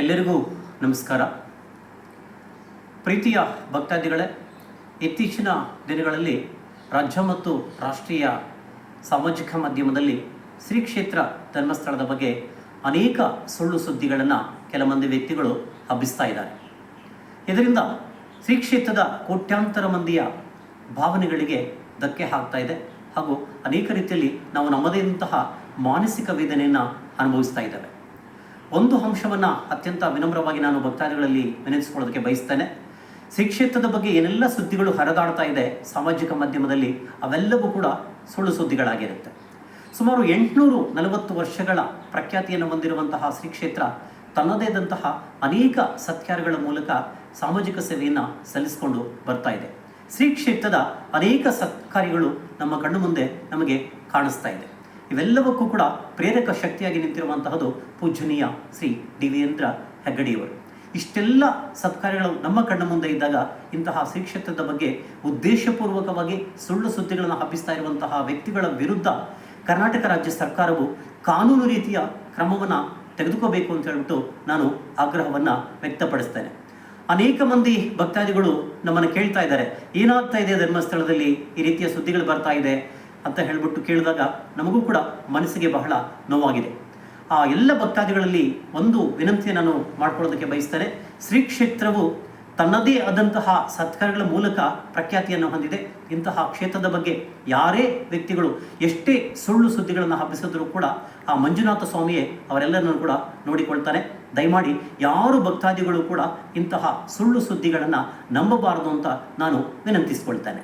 ಎಲ್ಲರಿಗೂ ನಮಸ್ಕಾರ. ಪ್ರೀತಿಯ ಭಕ್ತಾದಿಗಳೇ, ಇತ್ತೀಚಿನ ದಿನಗಳಲ್ಲಿ ರಾಜ್ಯ ಮತ್ತು ರಾಷ್ಟ್ರೀಯ ಸಾಮಾಜಿಕ ಮಾಧ್ಯಮದಲ್ಲಿ ಶ್ರೀ ಕ್ಷೇತ್ರ ಧರ್ಮಸ್ಥಳದ ಬಗ್ಗೆ ಅನೇಕ ಸುಳ್ಳು ಸುದ್ದಿಗಳನ್ನು ಕೆಲ ಮಂದಿ ವ್ಯಕ್ತಿಗಳು ಹಬ್ಬಿಸ್ತಾ ಇದ್ದಾರೆ. ಇದರಿಂದ ಶ್ರೀ ಕ್ಷೇತ್ರದ ಕೋಟ್ಯಾಂತರ ಮಂದಿಯ ಭಾವನೆಗಳಿಗೆ ಧಕ್ಕೆ ಹಾಕ್ತಾ ಇದೆ ಹಾಗೂ ಅನೇಕ ರೀತಿಯಲ್ಲಿ ನಾವು ನಮ್ಮದೇ ಆದಂತಹ ಮಾನಸಿಕ ವೇದನೆಯನ್ನು ಅನುಭವಿಸ್ತಾ ಇದ್ದೇವೆ. ಒಂದು ಅಂಶವನ್ನು ಅತ್ಯಂತ ವಿನಮ್ರವಾಗಿ ನಾನು ಭಕ್ತಾದಿಗಳಲ್ಲಿ ವಿನಂತಿಸಿಕೊಳ್ಳೋದಕ್ಕೆ ಬಯಸ್ತೇನೆ. ಶ್ರೀ ಕ್ಷೇತ್ರದ ಬಗ್ಗೆ ಏನೆಲ್ಲ ಸುದ್ದಿಗಳು ಹರಿದಾಡ್ತಾ ಇದೆ ಸಾಮಾಜಿಕ ಮಾಧ್ಯಮದಲ್ಲಿ ಅವೆಲ್ಲವೂ ಕೂಡ ಸುಳ್ಳು ಸುದ್ದಿಗಳಾಗಿರುತ್ತೆ. ಸುಮಾರು ಎಂಟುನೂರು ನಲವತ್ತು ವರ್ಷಗಳ ಪ್ರಖ್ಯಾತಿಯನ್ನು ಹೊಂದಿರುವಂತಹ ಶ್ರೀ ಕ್ಷೇತ್ರ ತನ್ನದೇ ಆದಂತಹ ಅನೇಕ ಸತ್ಕಾರಗಳ ಮೂಲಕ ಸಾಮಾಜಿಕ ಸೇವೆಯನ್ನು ಸಲ್ಲಿಸಿಕೊಂಡು ಬರ್ತಾ ಇದೆ. ಶ್ರೀ ಕ್ಷೇತ್ರದ ಅನೇಕ ಸತ್ಕಾರ್ಯಗಳು ನಮ್ಮ ಕಣ್ಣು ಮುಂದೆ ನಮಗೆ ಕಾಣಿಸ್ತಾ ಇದೆ. ಇವೆಲ್ಲವಕ್ಕೂ ಕೂಡ ಪ್ರೇರಕ ಶಕ್ತಿಯಾಗಿ ನಿಂತಿರುವಂತಹದ್ದು ಪೂಜ್ಯನೀಯ ಶ್ರೀ ಡಿ ವೀರೇಂದ್ರ ಹೆಗ್ಗಡಿಯವರು. ಇಷ್ಟೆಲ್ಲ ಸತ್ಕಾರ್ಯಗಳು ನಮ್ಮ ಕಣ್ಣ ಮುಂದೆ ಇದ್ದಾಗ ಇಂತಹ ಶ್ರೀ ಕ್ಷೇತ್ರದ ಬಗ್ಗೆ ಉದ್ದೇಶಪೂರ್ವಕವಾಗಿ ಸುಳ್ಳು ಸುದ್ದಿಗಳನ್ನು ಹಬ್ಬಿಸ್ತಾ ಇರುವಂತಹ ವ್ಯಕ್ತಿಗಳ ವಿರುದ್ಧ ಕರ್ನಾಟಕ ರಾಜ್ಯ ಸರ್ಕಾರವು ಕಾನೂನು ರೀತಿಯ ಕ್ರಮವನ್ನು ತೆಗೆದುಕೋಬೇಕು ಅಂತ ಹೇಳ್ಬಿಟ್ಟು ನಾನು ಆಗ್ರಹವನ್ನು ವ್ಯಕ್ತಪಡಿಸ್ತೇನೆ. ಅನೇಕ ಮಂದಿ ಭಕ್ತಾದಿಗಳು ನಮ್ಮನ್ನು ಕೇಳ್ತಾ ಇದ್ದಾರೆ. ಏನಾಗ್ತಾ ಇದೆ ಧರ್ಮಸ್ಥಳದಲ್ಲಿ ಈ ರೀತಿಯ ಸುದ್ದಿಗಳು ಬರ್ತಾ ಇದೆ? ಅಂತ ಹೇಳ್ಬಿಟ್ಟು ಕೇಳಿದಾಗ ನಮಗೂ ಕೂಡ ಮನಸ್ಸಿಗೆ ಬಹಳ ನೋವಾಗಿದೆ. ಆ ಎಲ್ಲ ಭಕ್ತಾದಿಗಳಲ್ಲಿ ಒಂದು ವಿನಂತಿಯನ್ನು ನಾನು ಮಾಡ್ಕೊಳ್ಳೋದಕ್ಕೆ ಬಯಸ್ತೇನೆ ಶ್ರೀ ಕ್ಷೇತ್ರವು ತನ್ನದೇ ಆದಂತಹ ಸತ್ಕಾರಗಳ ಮೂಲಕ ಪ್ರಖ್ಯಾತಿಯನ್ನು ಹೊಂದಿದೆ. ಇಂತಹ ಕ್ಷೇತ್ರದ ಬಗ್ಗೆ ಯಾರೇ ವ್ಯಕ್ತಿಗಳು ಎಷ್ಟೇ ಸುಳ್ಳು ಸುದ್ದಿಗಳನ್ನು ಹಬ್ಬಿಸಿದ್ರು ಕೂಡ ಆ ಮಂಜುನಾಥ ಸ್ವಾಮಿಯೇ ಅವರೆಲ್ಲರನ್ನು ಕೂಡ ನೋಡಿಕೊಳ್ತಾನೆ ದಯಮಾಡಿ ಯಾರು ಭಕ್ತಾದಿಗಳು ಕೂಡ ಇಂತಹ ಸುಳ್ಳು ಸುದ್ದಿಗಳನ್ನು ನಂಬಬಾರದು ಅಂತ ನಾನು ವಿನಂತಿಸಿಕೊಳ್ತೇನೆ.